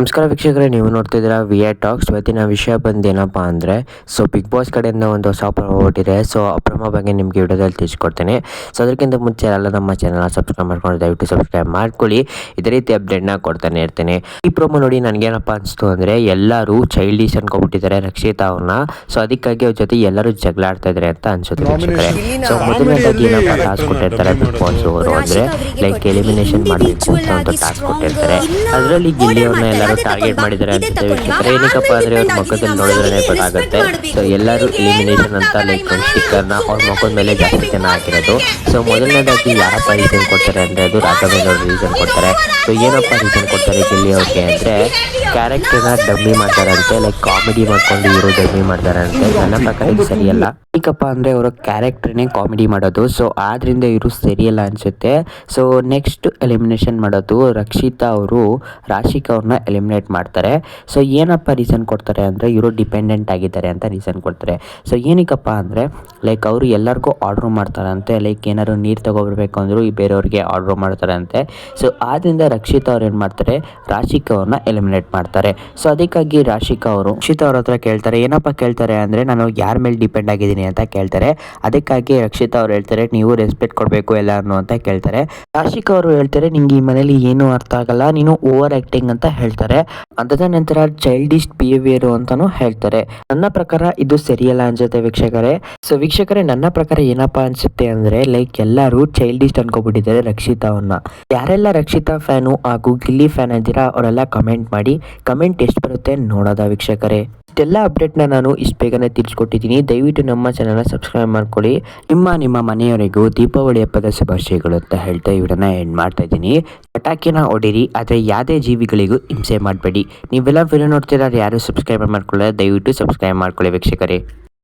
ನಮಸ್ಕಾರ ವೀಕ್ಷಕರೇ ನೀವು ನೋಡ್ತಿದ್ದೀರಾ ವಿ ಎ ಟಾಕ್ಸ್ ಇವತ್ತಿನ ವಿಷಯ ಬಂದು ಏನಪ್ಪ ಅಂದರೆ ಸೊ ಬಿಗ್ ಬಾಸ್ ಕಡೆಯಿಂದ ಒಂದು ಹೊಸ ಪ್ರಭಾವ ಹೊಟ್ಟಿದೆ ಸೊ ಆ ಬಗ್ಗೆ ನಿಮಗೆ ವಿಡಿಯೋದಲ್ಲಿ ತಿಳಿಸ್ಕೊಡ್ತೀನಿ. ಸೊ ಅದಕ್ಕಿಂತ ಮುಂಚೆ ಎಲ್ಲ ನಮ್ಮ ಚಾನಲ್ ಸಬ್ಸ್ಕ್ರೈಬ್ ಮಾಡ್ಕೊಂಡು ದಯವಿಟ್ಟು ಸಬ್ಸ್ಕ್ರೈಬ್ ಮಾಡ್ಕೊಳ್ಳಿ. ಇದೇ ರೀತಿ ಅಪ್ಡೇಟ್ನ ಕೊಡ್ತಾನೆ ಇರ್ತೀನಿ. ಈ ಪ್ರೋಮೋ ನೋಡಿ ನನಗೇನಪ್ಪ ಅನಿಸ್ತು ಅಂದರೆ ಎಲ್ಲರೂ ಚೈಲ್ಡಿಶ್ ಅನ್ಕೊಬಿಟ್ಟಿದ್ದಾರೆ ರಕ್ಷಿತಾ ಅವ್ರನ್ನ. ಸೊ ಅದಕ್ಕಾಗಿ ಅವ್ರ ಜೊತೆ ಎಲ್ಲರೂ ಜಗಳ ಆಡ್ತಾ ಇದ್ದಾರೆ ಅಂತ ಅನ್ಸುತ್ತೆ ವೀಕ್ಷಕರೇ. ಸೊ ಮೊದಲನೇದಾಗಿ ಏನಪ್ಪ ಟಾಸ್ಕ್ ಕೊಟ್ಟಿರ್ತಾರೆ ಬಿಗ್ ಬಾಸ್ ಅವರು ಅಂದರೆ ಲೈಕ್ ಎಲಿಮಿನೇಷನ್ ಮಾಡಬೇಕು ಅಂತ ಒಂದು ಟಾಸ್ಕ್ ಕೊಟ್ಟಿರ್ತಾರೆ. ಅದರಲ್ಲಿ ಗಿಲ್ಲಿ ಅವ್ರನ್ನ ಎಲ್ಲರೂ ಟಾರ್ಗೆಟ್ ಮಾಡಿದ್ದಾರೆ ಅಂತ ವೀಕ್ಷಕರೇ ಏನಕ್ಕಪ್ಪ ಅಂದರೆ ಅವ್ರ ಮುಖದಲ್ಲಿ ನೋಡಿದ್ರೆ ಗೊತ್ತಾಗುತ್ತೆ. ಸೊ ಎಲ್ಲರೂ ಎಲಿಮಿನೇಷನ್ ಅಂತ ಲೈಕ್ ಸ್ಟಿಕ್ಕರ್ನ ಅವ್ರ ಮುಖದ ಮೇಲೆ ಜಾಸ್ತಿ ಜನ ಹಾಕಿರೋದು. ಸೊ ಮೊದಲನೇದಾಗಿ ಯಾರಪ್ಪ ರೀಸನ್ ಕೊಡ್ತಾರೆ ಅಂದರೆ ಅದು ರಾಘವೇಂದ್ರ ರೀಸನ್ ಕೊಡ್ತಾರೆ. ಸೊ ಏನಪ್ಪ ರೀಸನ್ ಕೊಡ್ತಾರೆ ಗೆಲ್ಲಿ ಅವ್ರಿಗೆ ಅಂದರೆ ಕ್ಯಾರೆಕ್ಟರ್ನ ಡಮ್ಮಿ ಮಾಡ್ತಾರಂತೆ ಲೈಕ್ ಕಾಮಿಡಿ ಮಾಡ್ಕೊಂಡು ಇವರು ಡಬ್ಬಿ ಮಾಡ್ತಾರಂತೆ. ನನ್ನ ಪ್ರಕಾರ ಇದು ಸರಿಯಲ್ಲ. ಏಕಪ್ಪ ಅಂದರೆ ಅವರ ಕ್ಯಾರೆಕ್ಟ್ರನ್ನೇ ಕಾಮಿಡಿ ಮಾಡೋದು. ಸೊ ಆದ್ದರಿಂದ ಇವರು ಸರಿಯಲ್ಲ ಅನಿಸುತ್ತೆ. ಸೊ, ನೆಕ್ಸ್ಟ್ ಎಲಿಮಿನೇಷನ್ ಮಾಡೋದು ರಕ್ಷಿತಾ ಅವರು ರಾಶಿಕಾ ಅವ್ರನ್ನ ಎಲಿಮಿನೇಟ್ ಮಾಡ್ತಾರೆ. ಸೊ, ಏನಪ್ಪ ರೀಸನ್ ಕೊಡ್ತಾರೆ ಅಂದರೆ ಇವರು ಡಿಪೆಂಡೆಂಟ್ ಆಗಿದ್ದಾರೆ ಅಂತ ರೀಸನ್ ಕೊಡ್ತಾರೆ. ಸೊ, ಏನಕ್ಕಪ್ಪ ಅಂದರೆ, ಲೈಕ್ ಅವರು ಎಲ್ಲರಿಗೂ ಆರ್ಡ್ರ್ ಮಾಡ್ತಾರಂತೆ. ಲೈಕ್ ಏನಾದ್ರು ನೀರು ತಗೊಬರ್ಬೇಕು ಅಂದರೂ ಈ ಬೇರೆಯವ್ರಿಗೆ ಆರ್ಡ್ರ್ ಮಾಡ್ತಾರಂತೆ. ಸೊ ಆದ್ದರಿಂದ ರಕ್ಷಿತಾ ಅವ್ರು ಏನು ಮಾಡ್ತಾರೆ ರಾಶಿಕಾ ಅವ್ರನ್ನ ಎಲಿಮಿನೇಟ್ ಮಾಡ್ತಾರೆ. ಸೊ, ಅದಕ್ಕಾಗಿ ರಾಶಿಕಾ ಅವರು, ರಕ್ಷಿತಾ ಅವ್ರ ಹತ್ರ ಕೇಳ್ತಾರೆ, ಏನಪ್ಪ ಕೇಳ್ತಾರೆ ಅಂದರೆ, ನಾನು ಯಾರ ಮೇಲೆ ಡಿಪೆಂಡ್ ಆಗಿದ್ದೀನಿ? ಅಂತ ಕೇಳ್ತಾರೆ. ಅದಕ್ಕಾಗಿ ರಕ್ಷಿತಾ ಅವ್ರು ಹೇಳ್ತಾರೆ, ನೀವು ರೆಸ್ಪೆಕ್ಟ್ ಕೊಡಬೇಕು ಎಲ್ಲರನ್ನು ಅಂತ ಕೇಳ್ತಾರೆ. ರಾಶಿಕ ಅವರು ಹೇಳ್ತಾರೆ, ನಿಂಗೆ ಈ ಮನೇಲಿ ಏನು ಅರ್ಥ ಆಗಲ್ಲ, ನೀನು ಓವರ್ ಆಕ್ಟಿಂಗ್ ಅಂತ ಹೇಳ್ತಾರೆ. ಅದಾದ ನಂತರ ಚೈಲ್ಡಿಶ್ ಬಿಹೇವಿಯರ್ ಅಂತಾನು ಹೇಳ್ತಾರೆ. ನನ್ನ ಪ್ರಕಾರ ಇದು ಸರಿಯಲ್ಲ ಅನ್ಸುತ್ತೆ ವೀಕ್ಷಕರೇ. ಸೊ ವೀಕ್ಷಕರೇ, ನನ್ನ ಪ್ರಕಾರ ಏನಪ್ಪಾ ಅನ್ಸುತ್ತೆ ಅಂದ್ರೆ ಲೈಕ್ ಎಲ್ಲರೂ ಚೈಲ್ಡಿಶ್ ಅನ್ಕೋಬಿಟ್ಟಿದ್ದಾರೆ ರಕ್ಷಿತಾ ಅವನ್ನ ಯಾರೆಲ್ಲ ರಕ್ಷಿತಾ ಫ್ಯಾನು ಹಾಗೂ ಗಿಲ್ಲಿ ಫ್ಯಾನ್ ಇದ್ದೀರಾ, ಅವರೆಲ್ಲ ಕಮೆಂಟ್ ಮಾಡಿ. ಕಮೆಂಟ್ ಎಷ್ಟು ಬರುತ್ತೆ ನೋಡೋದ ವೀಕ್ಷಕರೇ. ಇಷ್ಟೆಲ್ಲ ಅಪ್ಡೇಟ್ನ ನಾನು ಇಷ್ಟು ಬೇಗನೆ ತಿಳಿಸ್ಕೊಟ್ಟಿದ್ದೀನಿ. ದಯವಿಟ್ಟು ನಮ್ಮ ಚಾನಲ್ನ ಸಬ್ಸ್ಕ್ರೈಬ್ ಮಾಡ್ಕೊಳ್ಳಿ. ನಿಮ್ಮ ನಿಮ್ಮ ಮನೆಯವರಿಗೂ ದೀಪಾವಳಿ ಹಬ್ಬದ ಶುಭಾಶಯಗಳು ಅಂತ ಹೇಳ್ತಾ ವಿಡಿಯೋನ ಎಂಡ್ ಮಾಡ್ತಾ ಇದ್ದೀನಿ. ಪಟಾಕಿನ ಹೊಡಿರಿ, ಆದರೆ ಯಾವುದೇ ಜೀವಿಗಳಿಗೂ ಹಿಂಸೆ ಮಾಡಬೇಡಿ. ನೀವೆಲ್ಲ ವಿಡಿಯೋ ನೋಡ್ತಿರೋರು ಯಾರು ಸಬ್ಸ್ಕ್ರೈಬ್ ಮಾಡ್ಕೊಳ್ಳೋದು ದಯವಿಟ್ಟು ಸಬ್ಸ್ಕ್ರೈಬ್ ಮಾಡ್ಕೊಳ್ಳಿ ವೀಕ್ಷಕರೇ.